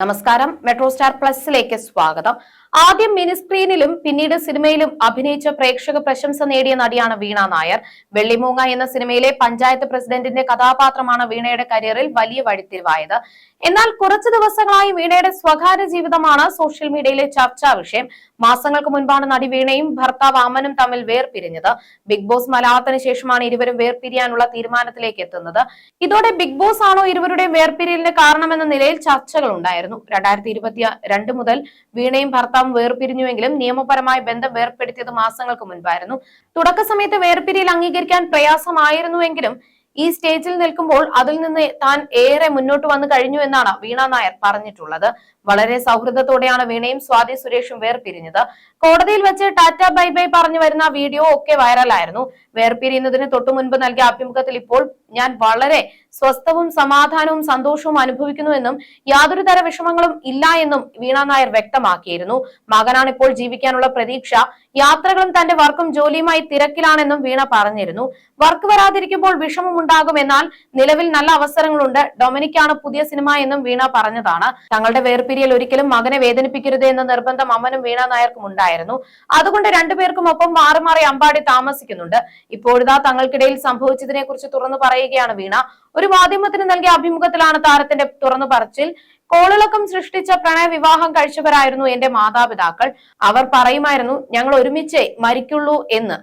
നമസ്കാരം. Metro star പ്ലസിലേക്ക് സ്വാഗതം. ആദ്യം മിനി സ്ക്രീനിലും പിന്നീട് സിനിമയിലും അഭിനയിച്ച പ്രേക്ഷക പ്രശംസ നേടിയ നടിയാണ് വീണ നായർ. വെള്ളിമൂങ്ങ എന്ന സിനിമയിലെ പഞ്ചായത്ത് പ്രസിഡന്റിന്റെ കഥാപാത്രമാണ് വീണയുടെ കരിയറിൽ വലിയ വഴിത്തിരിവായത്. എന്നാൽ കുറച്ചു ദിവസങ്ങളായി വീണയുടെ സ്വകാര്യ ജീവിതമാണ് സോഷ്യൽ മീഡിയയിലെ ചർച്ചാ വിഷയം. മാസങ്ങൾക്ക് മുൻപാണ് നടി വീണയും ഭർത്താവ് അമനും തമ്മിൽ വേർപിരിഞ്ഞത്. ബിഗ് ബോസ് മലയാളത്തിന് ശേഷമാണ് ഇരുവരും വേർപിരിയാനുള്ള തീരുമാനത്തിലേക്ക് എത്തുന്നത്. ഇതോടെ ബിഗ് ബോസ് ആണോ ഇരുവരുടെയും വേർപിരിയലിന് കാരണമെന്ന നിലയിൽ ചർച്ചകൾ രണ്ടായിരത്തി ഇരുപത്തി രണ്ട് മുതൽ വീണയും ഭർത്താവും വേർപിരിഞ്ഞുവെങ്കിലും നിയമപരമായ ബന്ധം വേർപ്പെടുത്തിയത് മാസങ്ങൾക്ക് മുൻപായിരുന്നു. തുടക്ക സമയത്ത് വേർപിരിയിൽ അംഗീകരിക്കാൻ പ്രയാസമായിരുന്നുവെങ്കിലും ഈ സ്റ്റേജിൽ നിൽക്കുമ്പോൾ അതിൽ നിന്ന് താൻ ഏറെ മുന്നോട്ട് വന്നു കഴിഞ്ഞു എന്നാണ് വീണ നായർ പറഞ്ഞിട്ടുള്ളത്. വളരെ സൗഹൃദത്തോടെയാണ് വീണയും സ്വാതി സുരേഷും വേർപിരിഞ്ഞത്. കോടതിയിൽ വെച്ച് ടാറ്റ ബൈ ബൈ പറഞ്ഞു വരുന്ന വീഡിയോ ഒക്കെ വൈറലായിരുന്നു. വേർപിരിയുന്നതിന് തൊട്ടു മുൻപ് നൽകിയ അഭിമുഖത്തിൽ ഇപ്പോൾ ഞാൻ വളരെ സ്വസ്ഥവും സമാധാനവും സന്തോഷവും അനുഭവിക്കുന്നുവെന്നും യാതൊരു തര വിഷമങ്ങളും ഇല്ല എന്നും വീണ നായർ വ്യക്തമാക്കിയിരുന്നു. മകനാണ് ഇപ്പോൾ ജീവിക്കാനുള്ള പ്രതീക്ഷ. യാത്രകളും തന്റെ വർക്കും ജോലിയുമായി തിരക്കിലാണെന്നും വീണ പറഞ്ഞിരുന്നു. വർക്ക് വരാതിരിക്കുമ്പോൾ വിഷമം ഉണ്ടാകും എന്നാൽ നിലവിൽ നല്ല അവസരങ്ങളുണ്ട്. ഡൊമിനിക്കാണ് പുതിയ സിനിമ എന്നും വീണ പറഞ്ഞതാണ്. തങ്ങളുടെ വേർപിരിയൽ ഒരിക്കലും മകനെ വേദനിപ്പിക്കരുത് എന്ന നിർബന്ധം അമ്മനും വീണ നായർക്കും ഉണ്ടായിരുന്നു. അതുകൊണ്ട് രണ്ടുപേർക്കും ഒപ്പം മാറി മാറി അമ്പാടി താമസിക്കുന്നുണ്ട്. ഇപ്പോഴിതാ തങ്ങൾക്കിടയിൽ സംഭവിച്ചതിനെ കുറിച്ച് തുറന്നു പറയുകയാണ് വീണ. ഒരു മാധ്യമത്തിന് നൽകിയ അഭിമുഖത്തിലാണ് താരത്തിന്റെ തുറന്നു പറച്ചിൽ. കോളിളക്കം സൃഷ്ടിച്ച പ്രണയ വിവാഹം കഴിച്ചവരായിരുന്നു എന്റെ മാതാപിതാക്കൾ. അവർ പറയുമായിരുന്നു ഞങ്ങൾ ഒരുമിച്ചേ മരിക്കുള്ളൂ എന്ന്.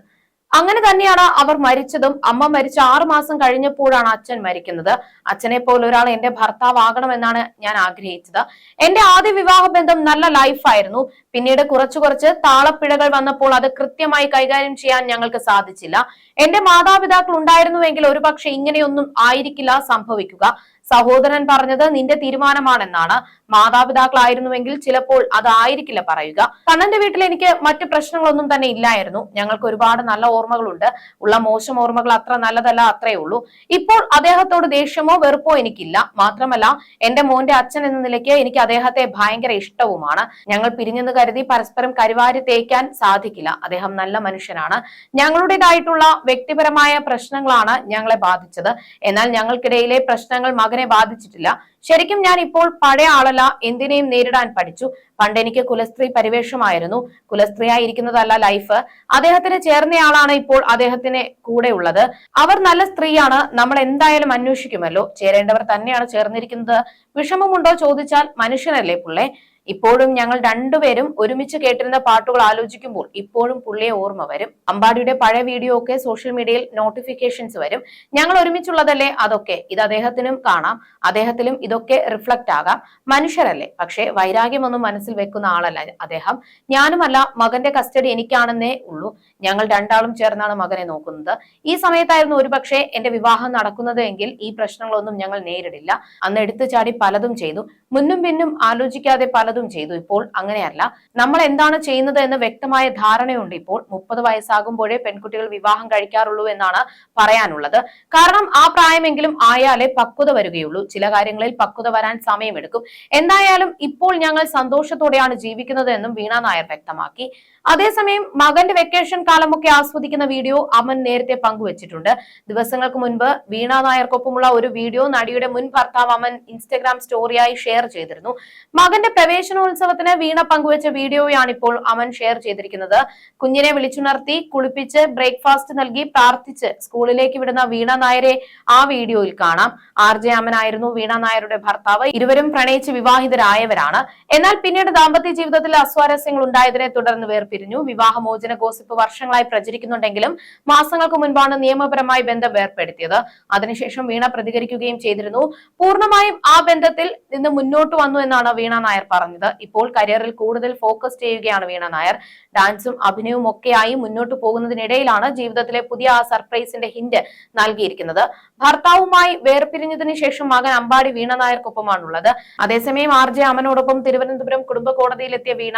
അങ്ങനെ തന്നെയാണ് അവർ മരിച്ചതും. അമ്മ മരിച്ച ആറു മാസം കഴിഞ്ഞപ്പോഴാണ് അച്ഛൻ മരിക്കുന്നത്. അച്ഛനെ പോലെ ഒരാൾ എന്റെ ഭർത്താവാകണമെന്നാണ് ഞാൻ ആഗ്രഹിച്ചത്. എന്റെ ആദ്യ വിവാഹ ബന്ധം നല്ല ലൈഫായിരുന്നു പിന്നീട് കുറച്ചു കുറച്ച് താളപ്പിഴകൾ വന്നപ്പോൾ അത് കൃത്യമായി കൈകാര്യം ചെയ്യാൻ ഞങ്ങൾക്ക് സാധിച്ചില്ല. എന്റെ മാതാപിതാക്കൾ ഉണ്ടായിരുന്നുവെങ്കിൽ ഒരുപക്ഷെ ഇങ്ങനെയൊന്നും ആയിരിക്കില്ല സംഭവിക്കുക. സഹോദരൻ പറഞ്ഞത് നിന്റെ തീരുമാനമാണെന്നാണ്. മാതാപിതാക്കളായിരുന്നുവെങ്കിൽ ചിലപ്പോൾ അതായിരിക്കില്ല പറയുക. കണ്ണന്റെ വീട്ടിൽ എനിക്ക് മറ്റു പ്രശ്നങ്ങളൊന്നും തന്നെ ഇല്ലായിരുന്നു. ഞങ്ങൾക്ക് ഒരുപാട് നല്ല ഓർമ്മകളുണ്ട്. ഉള്ള മോശം ഓർമ്മകൾ അത്ര നല്ലതല്ല അത്രേ ഉള്ളൂ. ഇപ്പോൾ അദ്ദേഹത്തോട് ദേഷ്യമോ വെറുപ്പോ എനിക്കില്ല. മാത്രമല്ല എന്റെ മോന്റെ അച്ഛൻ എന്ന നിലയ്ക്ക് എനിക്ക് അദ്ദേഹത്തെ ഭയങ്കര ഇഷ്ടവുമാണ്. ഞങ്ങൾ പിരിഞ്ഞെന്ന് കരുതി പരസ്പരം കരുവാരി തേക്കാൻ സാധിക്കില്ല. അദ്ദേഹം നല്ല മനുഷ്യനാണ്. ഞങ്ങളുടേതായിട്ടുള്ള വ്യക്തിപരമായ പ്രശ്നങ്ങളാണ് ഞങ്ങളെ ബാധിച്ചത്. എന്നാൽ ഞങ്ങൾക്കിടയിലെ പ്രശ്നങ്ങൾ മകനെ ബാധിച്ചിട്ടില്ല. ശരിക്കും ഞാൻ ഇപ്പോൾ പഴയ ആളല്ല എന്തിനേയും നേരിടാൻ പഠിച്ചു. പണ്ട് എനിക്ക് കുലസ്ത്രീ പരിവേഷമായിരുന്നു. കുലസ്ത്രീയായിരിക്കുന്നതല്ല ലൈഫ് അദ്ദേഹത്തിന് ചേർന്നയാളാണ് ഇപ്പോൾ അദ്ദേഹത്തിന് കൂടെ ഉള്ളത്. അവർ നല്ല സ്ത്രീയാണ്. നമ്മൾ എന്തായാലും അന്വേഷിക്കുമല്ലോ. ചേരേണ്ടവർ തന്നെയാണ് ചേർന്നിരിക്കുന്നത്. വിഷമമുണ്ടോ ചോദിച്ചാൽ മനുഷ്യനല്ലേ പുള്ളേ. ഇപ്പോഴും ഞങ്ങൾ രണ്ടുപേരും ഒരുമിച്ച് കേട്ടിരുന്ന പാട്ടുകൾ ആലോചിക്കുമ്പോൾ ഇപ്പോഴും പുള്ളിയെ ഓർമ്മ വരും. അമ്പാടിയുടെ പഴയ വീഡിയോ ഒക്കെ സോഷ്യൽ മീഡിയയിൽ നോട്ടിഫിക്കേഷൻസ് വരും. ഞങ്ങൾ ഒരുമിച്ചുള്ളതല്ലേ? അതൊക്കെ. ഇത് അദ്ദേഹത്തിനും കാണാം. അദ്ദേഹത്തിലും ഇതൊക്കെ റിഫ്ലക്റ്റ് ആകാം. മനുഷ്യരല്ലേ? പക്ഷേ വൈരാഗ്യമൊന്നും മനസ്സിൽ വെക്കുന്ന ആളല്ല അദ്ദേഹം. ഞാനുമല്ല മകന്റെ കസ്റ്റഡി എനിക്കാണെന്നേ ഉള്ളൂ. ഞങ്ങൾ രണ്ടാളും ചേർന്നാണ് മകനെ നോക്കുന്നത്. ഈ സമയത്തായിരുന്നു ഒരുപക്ഷെ എന്റെ വിവാഹം നടക്കുന്നത് എങ്കിൽ ഈ പ്രശ്നങ്ങളൊന്നും ഞങ്ങൾ നേരിടില്ല. അന്ന് എടുത്തു ചാടി പലതും ചെയ്തു. മുന്നും പിന്നും ആലോചിക്കാതെ പലതും ചെയ്തു. ഇപ്പോൾ അങ്ങനെയല്ല. നമ്മൾ എന്താണ് ചെയ്യുന്നത് എന്ന് വ്യക്തമായ ധാരണയുണ്ട്. ഇപ്പോൾ മുപ്പത് വയസ്സാകുമ്പോഴേ പെൺകുട്ടികൾ വിവാഹം കഴിക്കാറുള്ളൂ എന്നാണ് പറയാനുള്ളത്. കാരണം ആ പ്രായമെങ്കിലും ആയാലേ പക്വത വരികയുള്ളൂ. ചില കാര്യങ്ങളിൽ പക്വത വരാൻ സമയമെടുക്കും. എന്തായാലും ഇപ്പോൾ ഞങ്ങൾ സന്തോഷത്തോടെയാണ് ജീവിക്കുന്നത് എന്നും വീണ നായർ വ്യക്തമാക്കി. അതേസമയം മകന്റെ വെക്കേഷൻ കാലമൊക്കെ ആസ്വദിക്കുന്ന വീഡിയോ അമൻ നേരത്തെ പങ്കുവച്ചിട്ടുണ്ട്. ദിവസങ്ങൾക്ക് മുൻപ് വീണ നായർക്കൊപ്പമുള്ള ഒരു വീഡിയോ നടിയുടെ മുൻ ഭർത്താവ് അമൻ ഇൻസ്റ്റഗ്രാം സ്റ്റോറിയായി ഷെയർ ചെയ്തിരുന്നു. മകന്റെ പ്രവേശനോത്സവത്തിന് വീണ പങ്കുവച്ച വീഡിയോയാണ് ഇപ്പോൾ അമൻ ഷെയർ ചെയ്തിരിക്കുന്നത്. കുഞ്ഞിനെ വിളിച്ചുണർത്തി കുളിപ്പിച്ച് ബ്രേക്ക്ഫാസ്റ്റ് നൽകി പ്രാർത്ഥിച്ച് സ്കൂളിലേക്ക് വിടുന്ന വീണ നായരെ ആ വീഡിയോയിൽ കാണാം. ആർ ജെ അമനായിരുന്നു വീണ നായരുടെ ഭർത്താവ്. ഇരുവരും പ്രണയിച്ച് വിവാഹിതരായവരാണ്. എന്നാൽ പിന്നീട് ദാമ്പത്യ ജീവിതത്തിൽ അസ്വാരസ്യങ്ങൾ ഉണ്ടായതിനെ തുടർന്ന് വേർപിരിഞ്ഞു വിവാഹമോചന ഗോസിപ്പ് വർഷങ്ങളായി പ്രചരിക്കുന്നുണ്ടെങ്കിലും മാസങ്ങൾക്ക് മുൻപാണ് നിയമപരമായി ബന്ധം വേർപ്പെടുത്തിയത്. അതിനുശേഷം വീണ പ്രതികരിക്കുകയും ചെയ്തിരുന്നു. പൂർണമായും ആ ബന്ധത്തിൽ നിന്ന് മുന്നോട്ട് വന്നു എന്നാണ് വീണ നായർ പറഞ്ഞത്. ഇപ്പോൾ കരിയറിൽ കൂടുതൽ ഫോക്കസ് ചെയ്യുകയാണ് വീണ നായർ. ഡാൻസും അഭിനയവും ഒക്കെയായി മുന്നോട്ട് പോകുന്നതിനിടയിലാണ് ജീവിതത്തിലെ പുതിയ ആ സർപ്രൈസിന്റെ ഹിന്റ് നൽകിയിരിക്കുന്നത്. ഭർത്താവുമായി വേർപിരിഞ്ഞതിനു ശേഷം മകൻ അമ്പാടി വീണ നായർക്കൊപ്പമാണുള്ളത്. അതേസമയം ആർ ജെ അമനോടൊപ്പം തിരുവനന്തപുരം കുടുംബ കോടതിയിലെത്തിയ വീണ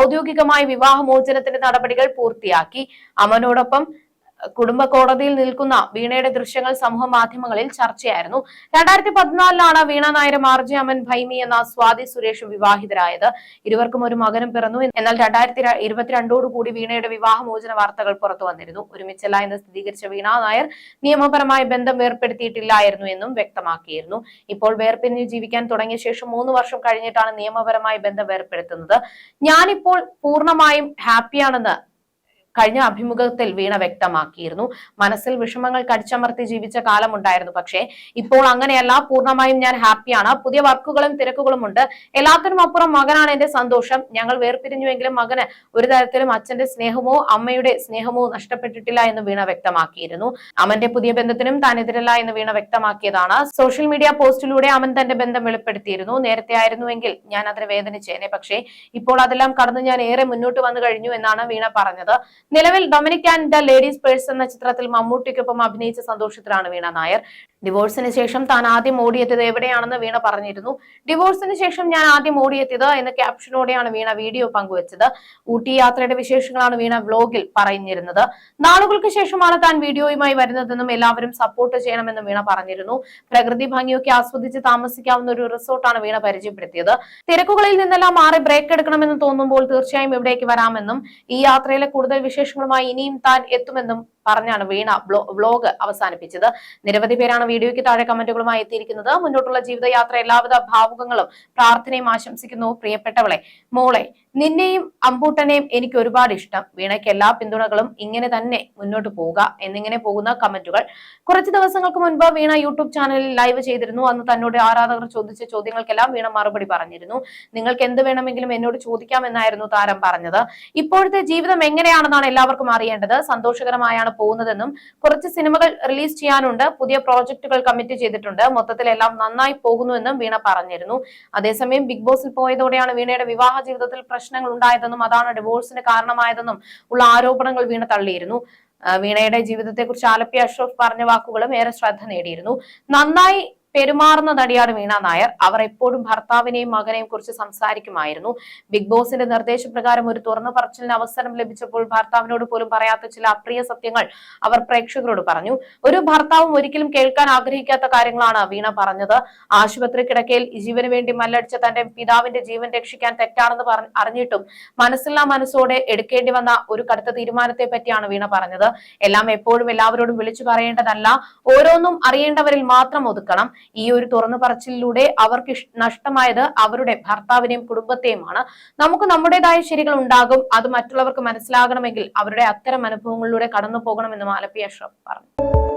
ഔദ്യോഗികമായി വിവാഹമോചനത്തിന്റെ നടപടികൾ പൂർത്തിയാക്കി. അമനോടൊപ്പം കുടുംബ കോടതിയിൽ നിൽക്കുന്ന വീണയുടെ ദൃശ്യങ്ങൾ സമൂഹ മാധ്യമങ്ങളിൽ ചർച്ചയായിരുന്നു. രണ്ടായിരത്തി പതിനാലിലാണ് വീണ നായർ മാർജി അമൻ ഭൈമി എന്ന സ്വാതി സുരേഷും വിവാഹിതരായത്. ഇരുവർക്കും ഒരു മകനും പിറന്നു. എന്നാൽ രണ്ടായിരത്തി ഇരുപത്തിരണ്ടോടുകൂടി വീണയുടെ വിവാഹമോചന വാർത്തകൾ പുറത്തു വന്നിരുന്നു. ഒരുമിച്ചല്ല എന്ന് സ്ഥിരീകരിച്ച വീണ നായർ നിയമപരമായ ബന്ധം വേർപ്പെടുത്തിയിട്ടില്ലായിരുന്നു എന്നും വ്യക്തമാക്കിയിരുന്നു. ഇപ്പോൾ വേർപിരിഞ്ഞ് ജീവിക്കാൻ തുടങ്ങിയ ശേഷം മൂന്ന് വർഷം കഴിഞ്ഞിട്ടാണ് നിയമപരമായ ബന്ധം വേർപ്പെടുത്തുന്നത്. ഞാനിപ്പോൾ പൂർണമായും ഹാപ്പിയാണെന്ന് കഴിഞ്ഞ അഭിമുഖത്തിൽ വീണ വ്യക്തമാക്കിയിരുന്നു. മനസ്സിൽ വിഷമങ്ങൾ കടിച്ചമർത്തി ജീവിച്ച കാലമുണ്ടായിരുന്നു. പക്ഷേ ഇപ്പോൾ അങ്ങനെയല്ല. പൂർണമായും ഞാൻ ഹാപ്പിയാണ്. പുതിയ വർക്കുകളും തിരക്കുകളും ഉണ്ട്. എല്ലാത്തിനും അപ്പുറം മകനാണ് എന്റെ സന്തോഷം. ഞങ്ങൾ വേർപിരിഞ്ഞുവെങ്കിലും മകന് ഒരു തരത്തിലും അച്ഛന്റെ സ്നേഹമോ അമ്മയുടെ സ്നേഹമോ നഷ്ടപ്പെട്ടിട്ടില്ല എന്ന് വീണ വ്യക്തമാക്കിയിരുന്നു. അമന്റെ പുതിയ ബന്ധത്തിനും താൻ എതിരല്ല എന്ന് വീണ വ്യക്തമാക്കിയതാണ്. സോഷ്യൽ മീഡിയ പോസ്റ്റിലൂടെ അമൻ തന്റെ ബന്ധം വെളിപ്പെടുത്തിയിരുന്നു. നേരത്തെ ആയിരുന്നുവെങ്കിൽ ഞാൻ അതിന് വേദനിച്ചേനെ. പക്ഷേ ഇപ്പോൾ അതെല്ലാം കടന്ന് ഞാൻ ഏറെ മുന്നോട്ട് വന്നു കഴിഞ്ഞു എന്നാണ് വീണ പറഞ്ഞത്. നിലവിൽ Dominic and the ladies purse എന്ന ചിത്രത്തിൽ മമ്മൂട്ടിക്കൊപ്പം അഭിനയിച്ച സന്തോഷത്തിലാണ് വീണ നായർ. ഡിവോഴ്സിന് ശേഷം താൻ ആദ്യം ഓടിയെത്തിയത് എവിടെയാണെന്ന് വീണ പറഞ്ഞിരുന്നു. ഡിവോഴ്സിന് ശേഷം ഞാൻ ആദ്യം ഓടിയെത്തിയത് എന്ന ക്യാപ്ഷനോടെയാണ് വീണ വീഡിയോ പങ്കുവച്ചത്. ഊട്ടി യാത്രയുടെ വിശേഷങ്ങളാണ് വീണ വ്ലോഗിൽ പറഞ്ഞിരുന്നത്. നാളുകൾക്ക് ശേഷമാണ് താൻ വീഡിയോയുമായി വരുന്നതെന്നും എല്ലാവരും സപ്പോർട്ട് ചെയ്യണമെന്നും വീണ പറഞ്ഞിരുന്നു. പ്രകൃതി ഭംഗിയൊക്കെ ആസ്വദിച്ച് താമസിക്കാവുന്ന ഒരു റിസോർട്ടാണ് വീണ പരിചയപ്പെടുത്തിയത്. തിരക്കുകളിൽ നിന്നെല്ലാം മാറി ബ്രേക്ക് എടുക്കണമെന്ന് തോന്നുമ്പോൾ തീർച്ചയായും ഇവിടേക്ക് വരാമെന്നും ഈ യാത്രയിലെ കൂടുതൽ വിശേഷങ്ങളുമായി ഇനിയും താൻ എത്തുമെന്നും പറഞ്ഞാണ് വീണ വ്ലോഗ് അവസാനിപ്പിച്ചത്. നിരവധി പേരാണ് വീഡിയോയ്ക്ക് താഴെ കമന്റുകളുമായി എത്തിയിരിക്കുന്നത്. മുന്നോട്ടുള്ള ജീവിതയാത്ര എല്ലാവിധ ഭാവുകങ്ങളും പ്രാർത്ഥനയും ആശംസിക്കുന്നു. പ്രിയപ്പെട്ടവളെ മോളെ നിന്നെയും അമ്പൂട്ടനെയും എനിക്ക് ഒരുപാട് ഇഷ്ടം. വീണയ്ക്ക് എല്ലാ പിന്തുണകളും ഇങ്ങനെ തന്നെ മുന്നോട്ട് പോവുക എന്നിങ്ങനെ പോകുന്ന കമന്റുകൾ. കുറച്ച് ദിവസങ്ങൾക്ക് മുൻപ് വീണ യൂട്യൂബ് ചാനലിൽ ലൈവ് ചെയ്തിരുന്നു. അന്ന് തന്നോട് ആരാധകർ ചോദിച്ച ചോദ്യങ്ങൾക്കെല്ലാം വീണ മറുപടി പറഞ്ഞിരുന്നു. നിങ്ങൾക്ക് എന്ത് വേണമെങ്കിലും എന്നോട് ചോദിക്കാമെന്നായിരുന്നു താരം പറഞ്ഞത്. ഇപ്പോഴത്തെ ജീവിതം എങ്ങനെയാണെന്നാണ് എല്ലാവർക്കും അറിയേണ്ടത്. സന്തോഷകരമായാണ് പോകുന്നതെന്നും കുറച്ച് സിനിമകൾ റിലീസ് ചെയ്യാനുണ്ട്. പുതിയ പ്രോജക്റ്റുകൾ കമ്മിറ്റ് ചെയ്തിട്ടുണ്ട്. മൊത്തത്തിൽ എല്ലാം നന്നായി പോകുന്നുവെന്നും വീണ പറഞ്ഞിരുന്നു. അതേസമയം ബിഗ് ബോസിൽ പോയതോടെയാണ് വീണയുടെ വിവാഹ ജീവിതത്തിൽ പ്രശ്നങ്ങൾ ഉണ്ടായതെന്നും അതാണ് ഡിവോഴ്സിന് കാരണമായതെന്നും ഉള്ള ആരോപണങ്ങൾ വീണ തള്ളിയിരുന്നു. വീണയുടെ ജീവിതത്തെക്കുറിച്ച് ആലപ്പി അഷ്റഫ് പറഞ്ഞ വാക്കുകളും ഏറെ ശ്രദ്ധ നേടിയിരുന്നു. നന്നായി പെരുമാറുന്ന നടിയാണ് വീണ നായർ. അവർ എപ്പോഴും ഭർത്താവിനെയും മകനെയും കുറിച്ച് സംസാരിക്കുമായിരുന്നു. ബിഗ് ബോസിന്റെ നിർദ്ദേശപ്രകാരം ഒരു തുറന്നു പറച്ചിലിന് അവസരം ലഭിച്ചപ്പോൾ ഭർത്താവിനോട് പോലും പറയാത്ത ചില അപ്രിയ സത്യങ്ങൾ അവർ പ്രേക്ഷകരോട് പറഞ്ഞു. ഒരു ഭർത്താവും ഒരിക്കലും കേൾക്കാൻ ആഗ്രഹിക്കാത്ത കാര്യങ്ങളാണ് വീണ പറഞ്ഞത്. ആശുപത്രി കിടക്കയിൽ ജീവന് വേണ്ടി മല്ലടിച്ച തന്റെ പിതാവിന്റെ ജീവൻ രക്ഷിക്കാൻ തെറ്റാണെന്ന് അറിഞ്ഞിട്ടും മനസ്സില്ലാ മനസ്സോടെ എടുക്കേണ്ടി വന്ന ഒരു കടുത്ത തീരുമാനത്തെ പറ്റിയാണ് വീണ പറഞ്ഞത്. എല്ലാം എപ്പോഴും എല്ലാവരോടും വിളിച്ചു പറയേണ്ടതല്ല. ഓരോന്നും അറിയേണ്ടവരിൽ മാത്രം ഒതുക്കണം. ഈ ഒരു തുറന്നു പറച്ചിലൂടെ അവർക്ക് നഷ്ടമായത് അവരുടെ ഭർത്താവിനെയും കുടുംബത്തെയുമാണ്. നമുക്ക് നമ്മുടേതായ ശരികൾ ഉണ്ടാകും. അത് മറ്റുള്ളവർക്ക് മനസ്സിലാകണമെങ്കിൽ അവരുടെ അത്തരം അനുഭവങ്ങളിലൂടെ കടന്നു പോകണമെന്ന് ആലപ്പി അഷ്റഫ് പറഞ്ഞു.